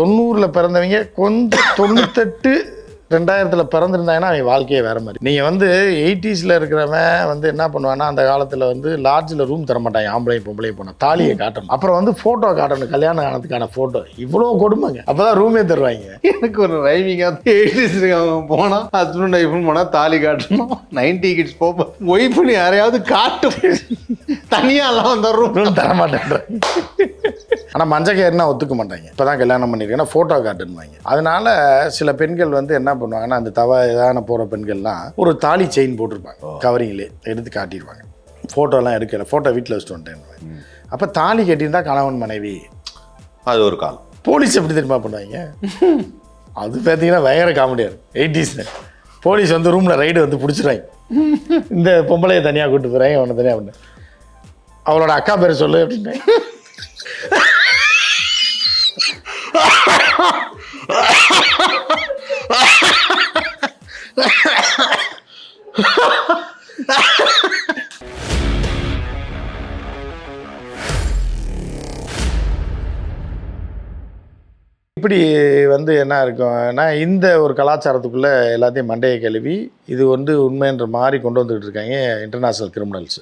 தொண்ணூறில் பிறந்தவங்க கொஞ்சம் தொண்ணூத்தெட்டு ரெண்டாயிரத்தில் பிறந்திருந்தாங்கன்னா அவன் வாழ்க்கையே வேற மாதிரி. நீங்கள் வந்து எயிட்டிஸில் இருக்கிறவன் வந்து என்ன பண்ணுவான்னா அந்த காலத்தில் வந்து லாட்ஜில் ரூம் தர மாட்டாங்க. ஆம்பளையும் பொம்பளையும் போனால் தாலியை காட்டணும். அப்புறம் வந்து ஃபோட்டோ காட்டணும். கல்யாணம் ஆனதுக்கான ஃபோட்டோ இவ்வளோ கொடுமைங்க. அப்போ தான் ரூமே தருவாங்க. எனக்கு ஒரு ரைமிங்காக எயிட்டிஸ் அவன் போனால் ஹஸ்பண்ட் ஒய்ஃப்னு போனால் தாலி காட்டணும். நைன்டி கிட்ஸ் போப்ப. ஒய்ஃப்னு யாரையாவது காட்டும். தனியாலாம் வந்துடுறோம் ரூம் தர ஆனால் மஞ்சக்கேர்னா ஒத்துக்க மாட்டாங்க. இப்போ தான் கல்யாணம் பண்ணியிருக்கேன்னா ஃபோட்டோ காட்டுன்னுவாங்க அதனால சில பெண்கள் வந்து என்ன பண்ணுவாங்கன்னா அந்த தவ இதான போகிற பெண்கள்லாம் ஒரு தாலி செயின் போட்டிருப்பாங்க. கவரிங்லே எடுத்து காட்டிடுவாங்க ஃபோட்டோலாம் எடுக்கல. ஃபோட்டோ வீட்டில் வச்சுட்டு வந்துட்டேன் அப்போ தாலி கட்டியிருந்தா கணவன் மனைவி அது ஒரு காலம். போலீஸ் எப்படி தெரியுமா பண்ணுவாங்க? அது பார்த்தீங்கன்னா பயங்கர காமெடியாக இருக்கும் எயிட்டிஸில் போலீஸ் வந்து ரூமில் ரைடு வந்து பிடிச்சிடுறாங்க இந்த பொம்பளையை தனியாக கூட்டு போகிறாங்க அவனை தனியாக பண்ண அவளோட அக்கா பேர் சொல்லு அப்படின்ட்டு இப்படி வந்து என்ன இருக்கும்னா இந்த ஒரு கலாச்சாரத்துக்குள்ளே எல்லாத்தையும் மண்டையை கழுவி இது வந்து உண்மைன்ற மாதிரி கொண்டு வந்துட்டு இருக்காங்க இன்டர்நேஷ்னல் கிரிமினல்ஸ்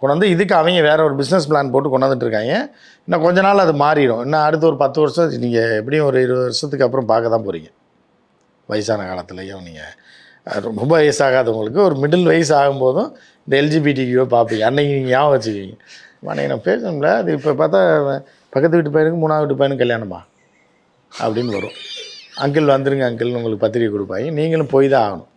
கொண்டு வந்து இதுக்கு அவங்க வேற ஒரு பிஸ்னஸ் பிளான் போட்டு கொண்டாந்துட்டு இருக்காங்க இன்னும் கொஞ்ச நாள் அது மாறிடும். இன்னும் அடுத்த ஒரு பத்து வருஷம் நீங்கள் எப்படியும் ஒரு இருபது வருஷத்துக்கு அப்புறம் பார்க்க தான் போகிறீங்க வயசான காலத்துலேயும் நீங்கள் ரொம்ப வயசாகாதவங்களுக்கு ஒரு மிடில் வயசு ஆகும்போதும் இந்த எல்ஜிபிடிக்கியோ பார்ப்பீங்க. அன்னைக்கு நீங்கள் ஞாபகம் வச்சுக்கிங்க அன்னைக்கு நான் பேசணும்ல. அது இப்போ பார்த்தா பக்கத்து வீட்டு பையனுக்கு மூணாவது வீட்டு பையனுக்கு கல்யாணமா? அப்படின்னு வரும். அங்கிள் வந்துருங்க அங்கிள்னு உங்களுக்கு பத்திரிக்கை கொடுப்பாங்க. நீங்களும் போய் தான் ஆகணும்.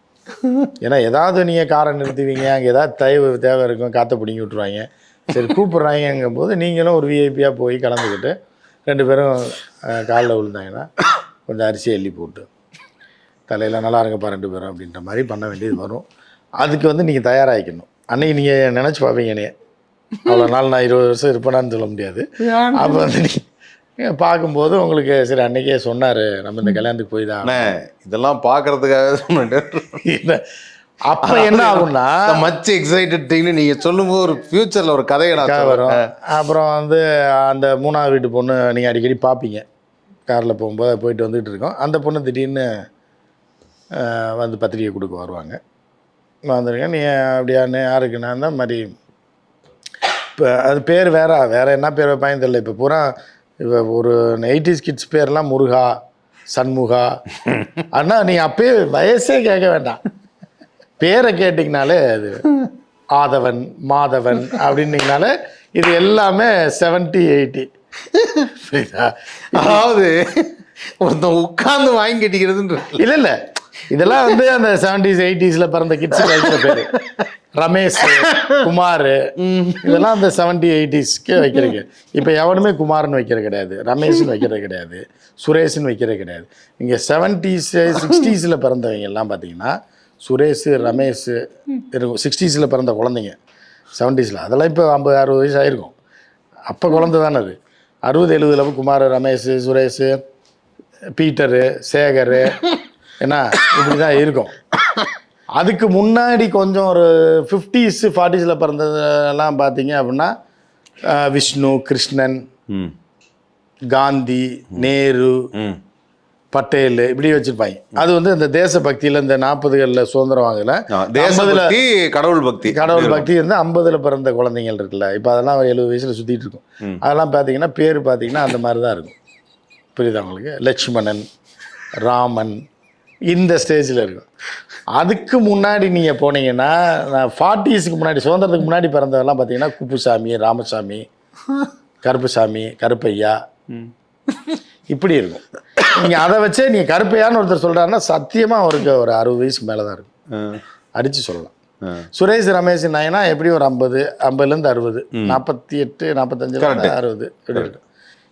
ஏன்னா ஏதாவது நீங்கள் காரை நிறுத்துவீங்க அங்கே ஏதாவது தயவு தேவை இருக்கும் காற்றை பிடிங்கி விட்ருவாங்க சரி கூப்பிட்றாங்கங்கும் போது நீங்களும் ஒரு விஐபியாக போய் கலந்துக்கிட்டு ரெண்டு பேரும் காலில் விழுந்தாங்கன்னா கொஞ்சம் அரிசி அள்ளி போட்டு தலையில் நல்லா இருங்கப்பா ரெண்டு பேரும் அப்படின்ற மாதிரி பண்ண வேண்டியது வரும். அதுக்கு வந்து நீங்கள் தயாராகிக்கணும். அன்னைக்கு நீங்கள் நினச்சி பார்ப்பீங்க என்னைய. அவ்வளோ நாள் நான் இருபது வருஷம் இருப்பேனான்னு சொல்ல முடியாது. அப்போ வந்து நீங்கள் பார்க்கும்போது உங்களுக்கு சரி அன்னைக்கே சொன்னார் நம்ம இந்த கல்யாணத்துக்கு போய் தான் இதெல்லாம் பார்க்கறதுக்காக சொன்னேன் அப்போ என்ன ஆகும்னா மச் எக்ஸைட்டட் திங்னு நீங்க சொல்லும்போது ஒரு ஃபியூச்சர்ல ஒரு கதையை நான் கா வரும். அப்புறம் வந்து அந்த மூணாவது வீட்டு பொண்ணு நீங்கள் அடிக்கடி பார்ப்பீங்க. காரில் போகும்போது போயிட்டு வந்துகிட்டு இருக்கோம். அந்த பொண்ணு திடீர்னு வந்து பத்திரிக்கை கொடுக்க வருவாங்க. வந்துருங்க நீ அப்படியான்னு யாருக்கு? நான் தான் மாதிரி இப்போ அது பேர் வேற வேற என்ன பேர் வைப்பாங்க தெரியல. இப்போ பூரா இப்போ ஒரு எயிட்டிஸ் கிட்ஸ் பேர்லாம் முருகா சண்முகா. அண்ணா நீ அப்பயே வயசே கேட்க வேண்டாம். பேரை கேட்டிங்கனாலே அது ஆதவன் மாதவன் அப்படின்னீங்கனாலே இது எல்லாமே செவன்ட்டி எயிட்டி புரியுதா? அதாவது ஒருத்தன் உட்கார்ந்து வாங்கி கட்டிக்கிறதுன்ற இல்லை இல்லை. இதெல்லாம் வந்து அந்த செவன்டிஸ் எயிட்டிஸில் பிறந்த கிட்ஸ் வைக்கிற பேர். ரமேஷ் குமார். இதெல்லாம் அந்த செவன்டி எயிட்டிஸ்க்கு வைக்கிறதுக்கு. இப்போ எவனுமே குமார்னு வைக்கிறது கிடையாது. ரமேஷ்னு வைக்கிறது கிடையாது. சுரேஷ்னு வைக்கிறது கிடையாது. இங்கே செவன்டீஸ் சிக்ஸ்டீஸில் பிறந்தவங்க எல்லாம் பார்த்தீங்கன்னா சுரேஷ் ரமேஷ் இருக்கும் சிக்ஸ்டீஸில் பிறந்த குழந்தைங்க. செவன்டீஸில் அதெல்லாம் இப்போ ஐம்பது அறுபது வயசு ஆயிருக்கும். அப்போ குழந்தை தானே அது. அறுபது எழுபதுல குமார் ரமேஷ் சுரேஷ் பீட்டரு சேகரு என்ன இப்படி தான் இருக்கும். அதுக்கு முன்னாடி கொஞ்சம் ஒரு ஃபிஃப்டிஸ் ஃபார்ட்டிஸில் பிறந்ததெல்லாம் பார்த்தீங்க அப்படின்னா விஷ்ணு கிருஷ்ணன் காந்தி நேரு பட்டேல் இப்படி வச்சுருப்பாங்க. அது வந்து இந்த தேசபக்தியில் இந்த நாற்பதுகளில் சுதந்திரம் வாங்கல. தேசபக்தி கடவுள் பக்தி. கடவுள் பக்தி வந்து ஐம்பதில் பிறந்த குழந்தைங்கள் இருக்குல்ல. இப்போ அதெல்லாம் ஒரு எழுபது வயசில் சுற்றிட்டு இருக்கும். அதெல்லாம் பார்த்தீங்கன்னா பேர் பார்த்தீங்கன்னா அந்த மாதிரி தான் இருக்கும். புரியுதா உங்களுக்கு? லட்சுமணன் ராமன் இந்த ஸ்டேஜில் இருக்கும். அதுக்கு முன்னாடி நீங்கள் போனீங்கன்னா நான் ஃபார்ட்டிஸுக்கு முன்னாடி சுதந்திரத்துக்கு முன்னாடி பிறந்ததெல்லாம் பார்த்தீங்கன்னா குப்புசாமி ராமசாமி கருப்புசாமி கருப்பையா. இப்படி இருக்கும். நீங்கள் அதை வச்சே நீங்கள் கருப்பையான்னு ஒருத்தர் சொல்கிறாருன்னா சத்தியமாக அவருக்கு ஒரு அறுபது வயசுக்கு மேலே தான் இருக்கும் அடித்து சொல்லலாம். சுரேஷ் ரமேஷ் நாயனா எப்படியும் ஒரு ஐம்பது ஐம்பதுலேருந்து அறுபது நாற்பத்தி எட்டு நாற்பத்தஞ்சுலேருந்து அறுபது இப்படி இருக்கும்.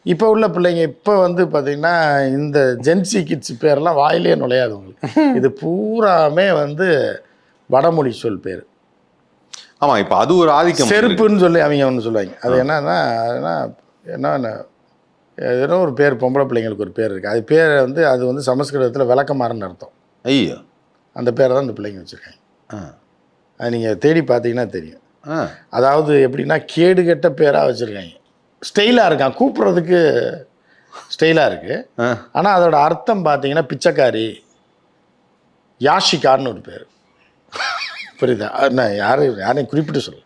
இப்போ உள்ள பிள்ளைங்க இப்போ வந்து பார்த்தீங்கன்னா இந்த ஜென்சி கிட்ஸ் பேர்லாம் வாயிலே நுழையாது உங்களுக்கு. இது பூராமே வந்து வடமொழி சொல் பேர். ஆமா இப்ப அது ஒரு ஆதிக்கம் செருப்புன்னு சொல்லி அவங்க ஒன்று சொல்லுவாங்க. அது என்னன்னா அதுனா என்ன ஏதோ ஒரு பேர் பொம்பளை பிள்ளைங்களுக்கு ஒரு பேர் இருக்குது அது பேர் வந்து அது வந்து சமஸ்கிருதத்தில் விளக்கமாறன்னு அர்த்தம். ஐயோ. அந்த பேரை தான் இந்த பிள்ளைங்க வச்சுருக்காங்க. ஆ, அது நீங்கள் தேடி பார்த்தீங்கன்னா தெரியும். ஆ. அதாவது எப்படின்னா கேடு கெட்ட பேராக வச்சுருக்காங்க. ஸ்டைலாக இருக்கான் கூப்பிட்றதுக்கு ஸ்டைலாக இருக்குது. ஆனால் அதோட அர்த்தம் பார்த்தீங்கன்னா பிச்சைக்காரி யாஷிகான்னு ஒரு பேர். புரியுதா? என்ன யாரு யாரையும் குறிப்பிட்டு சொல்லு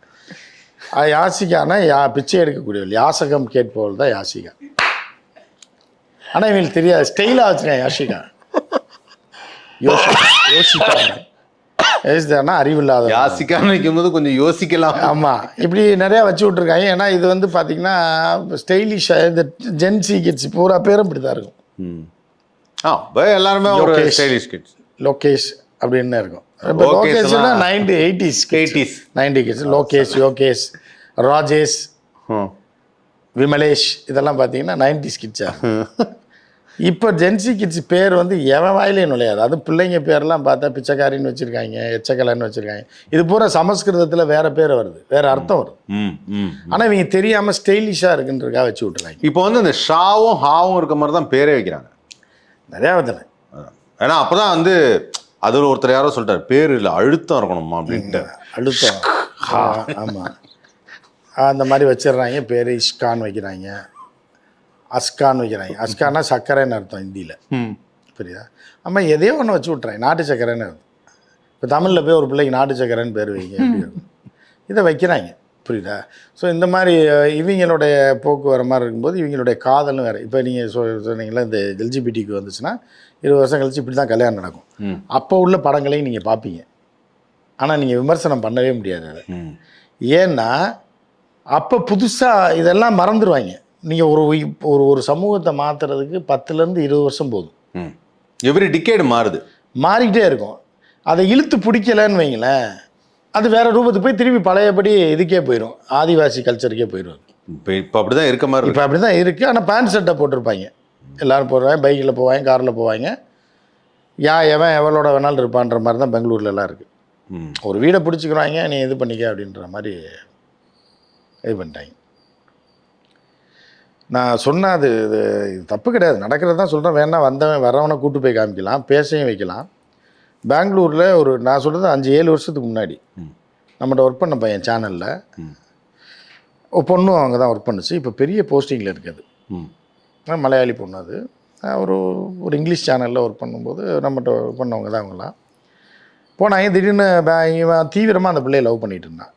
யாசிகானா யா பிச்சை எடுக்கக்கூடியவள். யாசகம் கேட்பவள் தான் யாசிகா ஆனால் இவங்களுக்கு தெரியாது. ஸ்டைலாக வச்சுருக்கேன் யாஷிகா. யோசி யோசிக்கா யோசித்தானா அறிவில்லாத யாசிக்கான்னு வைக்கும்போது கொஞ்சம் யோசிக்கலாம். ஆமாம் இப்படி நிறையா வச்சு விட்ருக்காங்க ஏன்னா இது வந்து பார்த்தீங்கன்னா ஸ்டைலிஷாக இந்த ஜென்சி கிட்ஸ் பூரா பேரும் இப்படி தான் இருக்கும். ம். ஆ எல்லாருமே ஒரு. ஸ்டைலிஷ் கிட்ஸ் லோகேஷ் அப்படின்னு இருக்கும். இப்போ லோகேஷ்னா- ninety eighties 80s. Ninety kids Lokesh Yogesh Rajesh Vimalesh இதெல்லாம் பார்த்தீங்கன்னா நைன்டிஸ் கிட்ஸா இப்போ ஜென்சி கிட்ஸ் பேர் வந்து எவன் வாயிலே நுழையாது. அது பிள்ளைங்க பேர்லாம் பார்த்தா பிச்சைக்காரின்னு வச்சுருக்காங்க எச்சக்கலைன்னு வச்சுருக்காங்க. இது பூரா சமஸ்கிருதத்தில் வேற பேர் வருது. வேற அர்த்தம் வருது. ம் ம் ஆனால் இவங்க தெரியாமல் ஸ்டைலிஷாக இருக்குன்றதுக்காக வச்சு விட்டுறாங்க. இப்போ வந்து இந்த ஷாவும் ஹாவும் இருக்க மாதிரி தான் பேரே வைக்கிறாங்க. நிறையா அதான். ஏன்னா அப்பதான் வந்து அதில் ஒருத்தர் யாரோ சொல்லிட்டார் பேர் இல்லை அழுத்தம் இருக்கணுமா அப்படின்ட்டு. அழுத்தம். ஆமாம் அந்த மாதிரி வச்சிடுறாங்க பேர் இஷ்கான் வைக்கிறாங்க. அஸ்கான் வைக்கிறாங்க. அஸ்கான்னா சர்க்கரைன்னு அர்த்தம் ஹிந்தியில். ம். புரியுதா? ஆமாம் எதையோ ஒன்று வச்சு விட்றாங்க நாட்டு சர்க்கரைன்னு அர்த்தம். இப்போ தமிழில் போய் ஒரு பிள்ளைக்கு நாட்டு சர்க்கரைன்னு பேர் வைங்க இதை வைக்கிறாங்க. புரியுதா? ஸோ இந்த மாதிரி இவங்களுடைய போக்கு வர மாதிரி இருக்கும்போது இவங்களுடைய காதலும் வேறு. இப்போ நீங்கள் சொ சொன்னீங்களா இந்த எல்ஜிபிடிக்கு வந்துச்சுன்னா இருபது வருஷம் கழிச்சு இப்படி தான் கல்யாணம் நடக்கும். அப்போ உள்ள படங்களையும் நீங்கள் பார்ப்பீங்க ஆனால் நீங்கள் விமர்சனம் பண்ணவே முடியாது அதை. ஏன்னா அப்போ புதுசாக இதெல்லாம் மறந்துடுவாங்க நீங்கள் ஒரு ஒரு ஒரு சமூகத்தை மாற்றுறதுக்கு பத்துலேருந்து இருபது வருஷம் போதும். எவ்ரி டிக்கேடு மாறுது. மாறிக்கிட்டே இருக்கும். அதை இழுத்து பிடிக்கலன்னு வைங்களேன் அது வேற ரூபத்துக்கு போய் திருப்பி பழையபடி இதுக்கே போயிடும் ஆதிவாசி கல்ச்சருக்கே போயிடும் இப்போ இப்போ அப்படி தான் இருக்க மாதிரி இப்போ அப்படி தான் இருக்குது ஆனால் பேண்ட் ஷர்ட்டை போட்டிருப்பாங்க. எல்லாரும் போடுவாங்க பைக்கில் போவாங்க காரில் போவாங்க. யா எவன் எவளோட வேணாலும் இருப்பான்ற மாதிரி தான் பெங்களூர்ல எல்லாம் இருக்குது ஒரு வீடை பிடிச்சிக்கிறாங்க நீ இது பண்ணிக்க அப்படின்ற மாதிரி இது பண்ணிட்டாங்க. நான் சொன்ன அது இது தப்பு கிடையாது. நடக்கிறது தான் சொல்கிறேன் வேணா வந்தவன் வரவனை கூட்டு போய் காமிக்கலாம். பேசவும் வைக்கலாம். பெங்களூரில் ஒரு நான் சொல்கிறது அஞ்சு ஏழு வருஷத்துக்கு முன்னாடி. நம்மகிட்ட ஒர்க் பண்ண பையன் சேனலில். பொண்ணும் அவங்க தான் ஒர்க் பண்ணுச்சு. இப்போ பெரிய போஸ்டிங்கில் இருக்குது மலையாளி பொண்ணு அது. ஒரு ஒரு இங்கிலீஷ் சேனலில் ஒர்க் பண்ணும்போது நம்மகிட்ட ஒர்க் பண்ணவங்க தான் அவங்களாம் போனாங்க திடீர்னு இவன் தீவிரமாக அந்த பிள்ளையை லவ் பண்ணிட்டு இருந்தான்.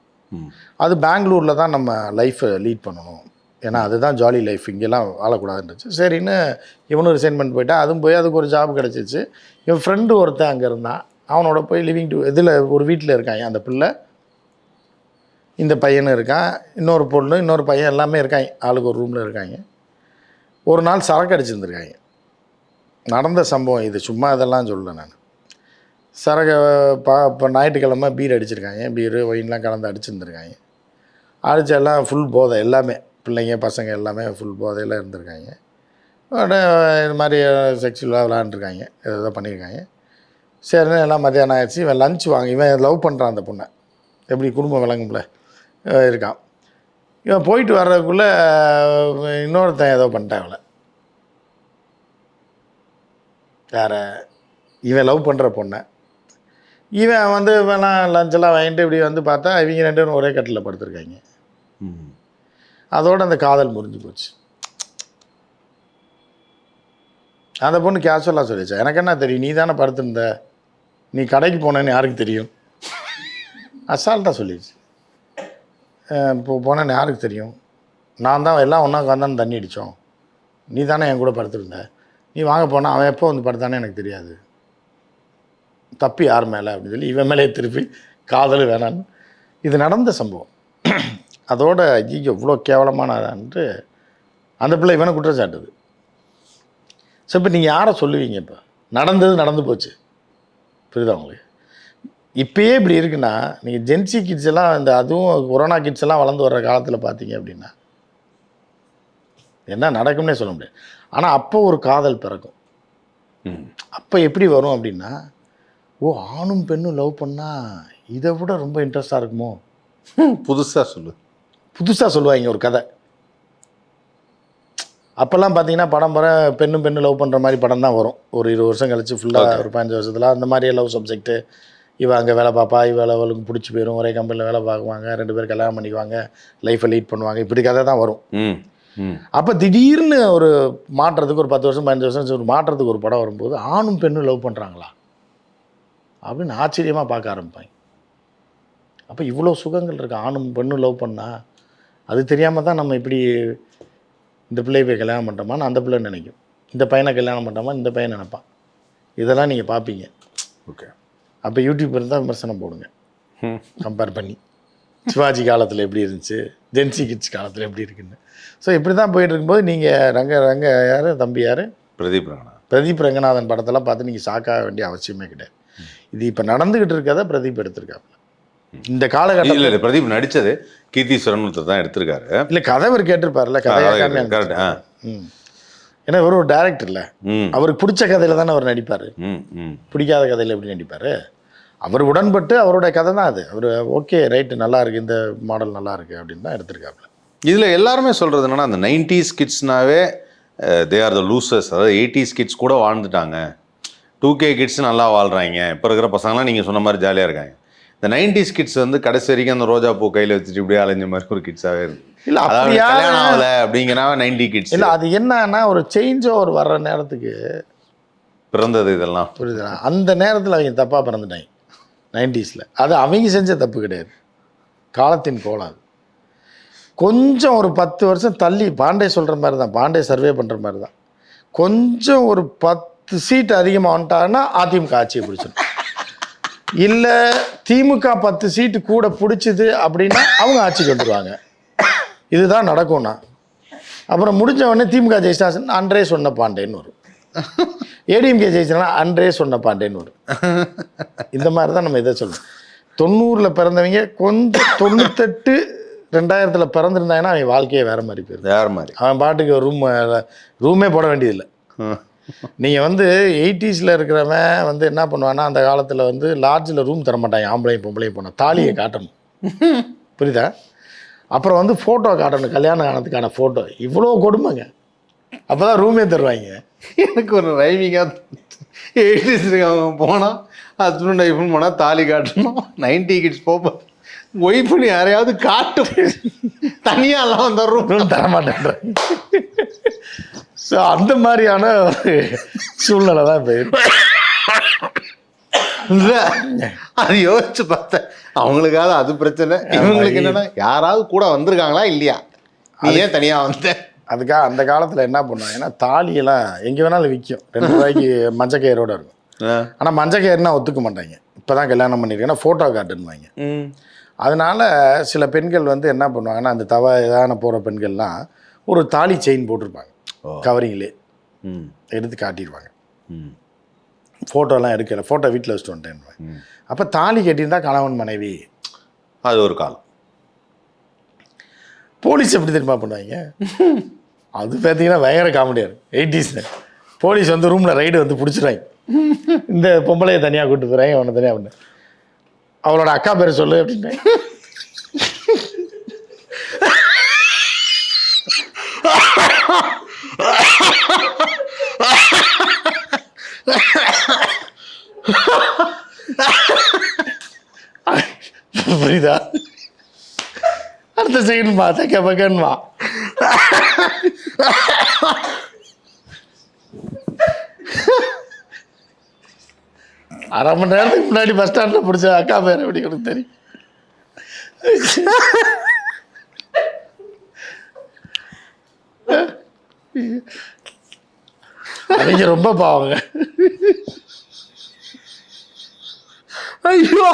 அது பெங்களூரில் தான் நம்ம லைஃப்பை லீட் பண்ணணும். ஏன்னா அதுதான் ஜாலி லைஃப் இங்கெல்லாம் வாழக்கூடாதுன்னுச்சு. சரின்னு இவனும் ரிசைன்மெண்ட் போயிட்டா அதுவும் போய் அதுக்கு ஒரு ஜாப் கிடச்சிச்சு. இவன் ஃப்ரெண்டு ஒருத்தன் அங்கே இருந்தான். அவனோட போய் லிவிங் டு இதில் ஒரு வீட்டில் இருக்காங்க அந்த பிள்ளை இந்த பையனும் இருக்கான். இன்னொரு பொண்ணு இன்னொரு பையன் எல்லாமே இருக்காங்க. ஆளுக்கு ஒரு ரூமில் இருக்காங்க. ஒரு நாள் சரக்கு அடிச்சிருந்துருக்காங்க. நடந்த சம்பவம் இது. சும்மா இதெல்லாம் சொல்லலை நான். சரக பா இப்போ ஞாயிற்றுக்கிழமை பீர் அடிச்சிருக்காங்க. பீரு ஒயின்லாம் கலந்து அடிச்சிருந்துருக்காங்க. அடித்து எல்லாம் ஃபுல் போதை எல்லாமே. பிள்ளைங்க பசங்க எல்லாமே ஃபுல் போதையில் இருந்திருக்காங்க. உடனே இது மாதிரி செக்ஷுவலாக விளாண்டுருக்காங்க. ஏதோ பண்ணியிருக்காங்க சரின்னு எல்லாம் மத்தியானம் ஆயிடுச்சு? இவன் லஞ்ச் வாங்கி இவன் லவ் பண்ணுறான் அந்த பொண்ணை. எப்படி குடும்பம் விளங்கும்ல? இருக்கான். இவன் போயிட்டு வர்றதுக்குள்ளே இன்னொருத்தன் ஏதோ பண்ணிட்டான் அவளை. வேற இவன் லவ் பண்ணுற பொண்ணை. இவன் வந்து இவெல்லாம் லஞ்செல்லாம் வாங்கிட்டு இப்படி வந்து பார்த்தா இவங்க ரெண்டு பேரும் ஒரே கட்டில் படுத்துருக்காங்க. ம். அதோடு அந்த காதல் முறிஞ்சு போச்சு. அந்த பொண்ணு கேஷுவலாக சொல்லிச்சா எனக்கு என்ன தெரியும்? நீ தானே படுத்திருந்த? நீ கடைக்கு போனேன்னு யாருக்கு தெரியும்? அசால்ட்டாக சொல்லிடுச்சு. இப்போ போனேன்னு யாருக்கு தெரியும்? நான் தான் எல்லாம் ஒன்றா உட்காந்தானு தண்ணி அடித்தோம் நீ தானே என் கூட படுத்திருந்த? நீ வாங்க போனால் அவன் எப்போ வந்து படுத்தானே எனக்கு தெரியாது. தப்பி யார் மேலே? அப்படின்னு சொல்லி இவன் மேலே திருப்பி காதல் வேணான்னு. இது நடந்த சம்பவம். அதோட ஐயோ இவ்வளோ கேவலமானதான்ட்டு அந்த பிள்ளை இவனை குற்றச்சாட்டுது. ஸோ இப்போ நீங்கள் யாரை சொல்லுவீங்க இப்போ? நடந்தது நடந்து போச்சு. புரியுதா உங்களுக்கு? இப்பயே இப்படி இருக்குன்னா நீங்கள் ஜென்சி கிட்ஸ் எல்லாம் இந்த அதுவும் கொரோனா கிட்ஸ் எல்லாம் வளர்ந்து வர்ற காலத்தில் பார்த்தீங்க அப்படின்னா என்ன நடக்கும்னே சொல்ல முடியாது. ஆனால் அப்போ ஒரு காதல் பிறக்கும். அப்போ எப்படி வரும் அப்படின்னா ஓ ஆணும் பெண்ணும் லவ் பண்ணால் இதை விட ரொம்ப இன்ட்ரெஸ்டாக இருக்குமோ? புதுசா சொல்லு. புதுசாக சொல்லுவாங்க ஒரு கதை. அப்போல்லாம் பார்த்தீங்கன்னா படம் வர பெண்ணும் பெண்ணும் லவ் பண்ணுற மாதிரி படம் தான் வரும். ஒரு இருபது வருஷம் கழிச்சு ஃபுல்லாக ஒரு பதினஞ்சு வருஷத்தில் அந்த மாதிரியே லவ் சப்ஜெக்ட்டு இவ அங்கே வேலை பார்ப்பா இவ அவளுக்கு பிடிச்சி போயிடும் ஒரே கம்பெனியில் வேலை பார்க்குவாங்க. ரெண்டு பேரும் கல்யாணம் பண்ணிக்குவாங்க. லைஃப்பை லீட் பண்ணுவாங்க. இப்படி கதை தான் வரும். அப்போ திடீர்னு ஒரு மாற்றத்துக்கு ஒரு பத்து வருஷம் பதினஞ்சு வருஷம் ஒரு மாற்றத்துக்கு ஒரு படம் வரும்போது ஆணும் பெண்ணும் லவ் பண்ணுறாங்களா அப்படின்னு ஆச்சரியமாக பார்க்க ஆரம்பிப்பாங்க. அப்போ இவ்வளோ சுகங்கள் இருக்குது ஆணும் பெண்ணும் லவ் பண்ணா அது தெரியாமல் தான் நம்ம இப்படி இந்த பிள்ளையை போய் கல்யாணம் பண்ணுறோமான்னு அந்த பிள்ளை நினைக்கும். இந்த பையனை கல்யாணம் பண்ணுறோமா இந்த பையன் நினைப்பான். இதெல்லாம் நீங்கள் பார்ப்பீங்க ஓகே. அப்போ யூடியூப் இருந்தால் விமர்சனம் போடுங்க. கம்பேர் பண்ணி. சிவாஜி காலத்தில் எப்படி இருந்துச்சு? ஜென்சி கிட்ஸ் காலத்தில் எப்படி இருக்குன்னு. ஸோ இப்படி தான் போயிட்டு இருக்கும்போது நீங்கள் ரங்க ரங்க யார்? தம்பி யார்? பிரதீப் ராணா பிரதீப் ரங்கநாதன் படத்தெல்லாம் பார்த்து நீங்கள் ஷாக்காக வேண்டிய அவசியமே கிடையாது. இது இப்போ நடந்துக்கிட்டு இருக்கதை பிரதீப் எடுத்திருக்காப்புல இந்த காலகட்டம் இல்ல பிரதீப் நடிச்சது கீர்த்தீஸ்வரன் ஒருத்தர் தான் எடுத்திருக்காரு. இல்லை கதை அவர் கேட்டிருப்பார்ல கரெக்ட் ஏன்னா இவர் ஒரு டேரக்டர் இல்லை அவருக்கு பிடிச்ச கதையில் தானே அவர் நடிப்பார். பிடிக்காத கதையில் எப்படி நடிப்பார்? அவர் உடன்பட்டு அவருடைய கதை தான் அது. அவர் ஓகே ரைட்டு நல்லா இருக்கு இந்த மாடல் நல்லா இருக்கு அப்படின்னு தான் எடுத்திருக்காப்புல இதுல எல்லாருமே சொல்றது என்னன்னா அந்த நைன்டிஸ் கிட்ஸ்னாவே தே ஆர் த லூசர்ஸ் அதாவது எயிட்டிஸ் கிட்ஸ் கூட வாழ்ந்துட்டாங்க. டூ கே கிட்ஸ் நல்லா வாழ்றாங்க. இப்போ இருக்கிற பசங்களாம் நீங்க சொன்ன மாதிரி ஜாலியா இருக்காங்க. இந்த நைன்டிஸ் கிட்ஸ் வந்து கடைசி வரைக்கும் அந்த ரோஜா பூ கையில வச்சுட்டு இப்படியே அலைஞ்ச மாதிரி ஒரு கிட்ஸாவே இருக்கு இல்ல அதாவது கல்யாணம் ஆகல அப்படிங்கிறா நைன்டி கிட்ஸ் இல்ல அது என்னன்னா ஒரு சேஞ்ச் ஓவர் வர்ற நேரத்துக்கு பிறந்தது இதெல்லாம். புரியுதுங்களா அந்த நேரத்தில் அவங்க தப்பாக பிறந்துட்டாங்க நைன்டிஸில். அது அவங்க செஞ்ச தப்பு கிடையாது. காலத்தின் கோளாது கொஞ்சம் ஒரு பத்து வருஷம் தள்ளி பாண்டே சொல்கிற மாதிரி தான் பாண்டே சர்வே பண்ணுற மாதிரி தான் கொஞ்சம் ஒரு பத்து சீட் அதிகமாக வந்துட்டாங்கன்னா அதிமுக ஆட்சியை பிடிச்சிடும் இல்லை திமுக பத்து சீட்டு கூட பிடிச்சிது அப்படின்னா அவங்க ஆட்சிக்கு வந்துடுவாங்க இதுதான் நடக்கும்னா. அப்புறம் முடிஞ்ச உடனே திமுக ஜெயிச்சா அன்றே சொன்ன பாண்டேன்னு வரும். ஏடிஎம்கே ஜெயிச்சனா அன்றே சொன்ன பாண்டேன்னு வரும். இந்த மாதிரி தான் நம்ம இதை சொல்லணும் தொண்ணூறில் பிறந்தவங்க கொஞ்சம் தொண்ணூத்தெட்டு ரெண்டாயிரத்தில் பிறந்திருந்தாங்கன்னா அவன் வாழ்க்கையே வேற மாதிரி போயிருது. வேற மாதிரி. அவன் பாட்டுக்கு ரூம் ரூமே போட வேண்டியதில்லை. நீங்கள் வந்து எயிட்டிஸில் இருக்கிறவன் வந்து என்ன பண்ணுவான்னா அந்த காலத்தில் வந்து லாட்ஜில் ரூம் தர மாட்டாங்க ஆம்பளையும் பொம்பளையும் போனால் தாலியை காட்டணும். புரியுதா? அப்புறம் வந்து ஃபோட்டோ காட்டணும். கல்யாணம் ஆனதுக்கான ஃபோட்டோ இவ்வளோ கொடுமைங்க. அப்போ தான் ரூமே தருவாங்க. எனக்கு ஒரு ரைமிங்காக எயிட்டிஸ் அவங்க போனால் ஹஸ்பண்ட் ஒய்ஃப்னு போனால் தாலி காட்டணும். நைன்டி கிட்ஸ் போப்ப. ஒய்ஃப்னு யாரையாவது காட்டு தனியாக எல்லாம் வந்துடுறோம் ரூம் தர மாட்டேன்றாங்க ஸோ அந்த மாதிரியான ஒரு சூழ்நிலை தான் இப்போ. இல்லை அது யோசிச்சு பார்த்தேன். அவங்களுக்காவது அது பிரச்சனை. இவங்களுக்கு என்னன்னா யாராவது கூட வந்திருக்காங்களா இல்லையா? நீ ஏன் தனியாக வந்த? அதுக்காக அந்த காலத்தில் என்ன பண்ணுவாங்கன்னா தாலியெல்லாம் எங்கே வேணாலும் விற்கும் ரெண்டு ரூபாய்க்கு மஞ்சக்கயிறோட இருக்கும். ஆனால் மஞ்சக்கயிறுனா ஒத்துக்க மாட்டாங்க. இப்போ தான் கல்யாணம் பண்ணியிருக்கேன்னா ஃபோட்டோ காட்டுன்னுவாங்க. அதனால சில பெண்கள் வந்து என்ன பண்ணுவாங்கன்னா அந்த தவ இதான போகிற பெண்கள்லாம் ஒரு தாலி செயின் போட்டிருப்பாங்க. கவரிங்லே. ம். எடுத்து காட்டிடுவாங்க. ம். ஃபோட்டோலாம் எடுக்கல. ஃபோட்டோ வீட்டில் வச்சுட்டு வந்துட்டேன். அப்போ தாலி கட்டியிருந்தா கணவன் மனைவி? அது ஒரு காலம். போலீஸ் எப்படி தெரியுமா பண்ணுவாங்க? அது பார்த்தீங்கன்னா பயங்கர காமெடியாக இருக்கும். எயிட்டிஸில் போலீஸ் வந்து ரூமில் ரைடு வந்து பிடிச்சிடுவாங்க இந்த பொம்பளையை தனியாக கூட்டு போகிறாங்க அவனை தனியாக பண்ண அவளோட அக்கா பேர் சொல்லு அப்படின்ட்டாங்க புரியுதா? அடுத்த செகண்ட் பார்த்தா கெபக்கன்மா அரை மணி நேரத்துக்கு முன்னாடி பஸ் ஸ்டாண்டில் பிடிச்ச அக்கா பேர் எப்படி எனக்கு தெரியும்? அவங்க ரொம்ப பாவங்க. ஐயோ.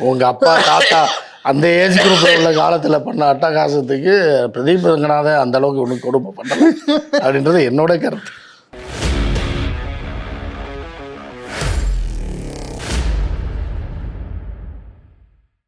உங்க அப்பா தாத்தா அந்த ஏஜ் குரூப்பில் உள்ள காலத்தில் பண்ண அட்டகாசத்துக்கு பிரதீப் ரங்கநாதன் அந்த அளவுக்கு ஒன்றும் கொடுமை பண்ணல அப்படின்றது என்னோட கருத்து.